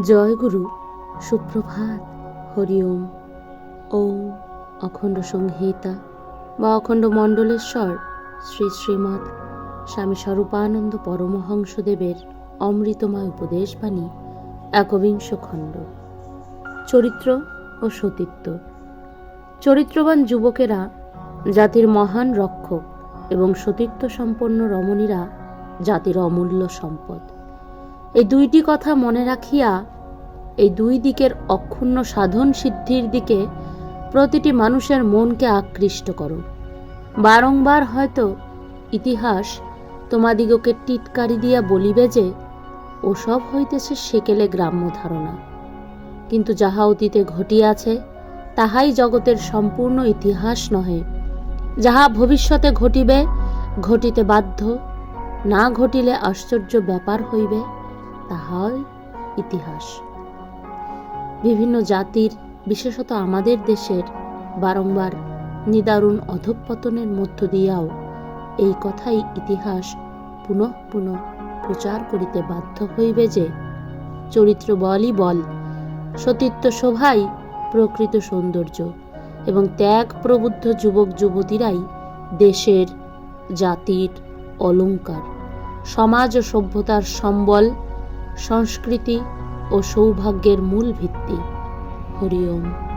জয় গুরু সুপ্রভাত, হরি ওম। ওম অখণ্ড সংহিতা বা অখণ্ড মণ্ডলেশ্বর শ্রী শ্রীমৎ স্বামী স্বরূপানন্দ পরমহংসদেবের অমৃতময় উপদেশবাণী, একবিংশ খণ্ড। চরিত্র ও সতীত্ব। চরিত্রবান যুবকেরা, জাতির মহান রক্ষক এবং সতীত্ব সম্পন্ন রমণীরা জাতির অমূল্য সম্পদ। এই দুইটি কথা মনে রাখিয়া এই দুই দিকের অক্ষুণ্ণ সাধন সিদ্ধির দিকে প্রতিটি মানুষের মনকে আকৃষ্ট করো। বারংবার হয়তো ইতিহাস তোমাদিগকে টিটকারি দিয়া বলিবে যে, ওসব হইতেছে সেকেলে গ্রাম্য ধারণা। কিন্তু যাহা অতীতে ঘটিয়াছে, তাহাই জগতের সম্পূর্ণ ইতিহাস নহে। যাহা ভবিষ্যতে ঘটিবে, ঘটিতে বাধ্য, না ঘটিলে আশ্চর্য ব্যাপার হইবে। তাহাই ইতিহাস। বিভিন্ন জাতির, বিশেষত আমাদের দেশের, বারংবার নিদারুণ অধঃপতনের মধ্য দিয়াও এই কথাই ইতিহাস পুনঃ পুনঃ প্রচার করিতে বাধ্য হইবে যে চরিত্র বলই বল, সতীত্ব শোভাই প্রকৃত সৌন্দর্য এবং ত্যাগ প্রবুদ্ধ যুবক যুবতীরাই দেশের জাতির অলংকার সমাজ ও সভ্যতার সম্বল সংস্কৃতি ও সৌভাগ্যের মূল ভিত্তি। হরি ওম।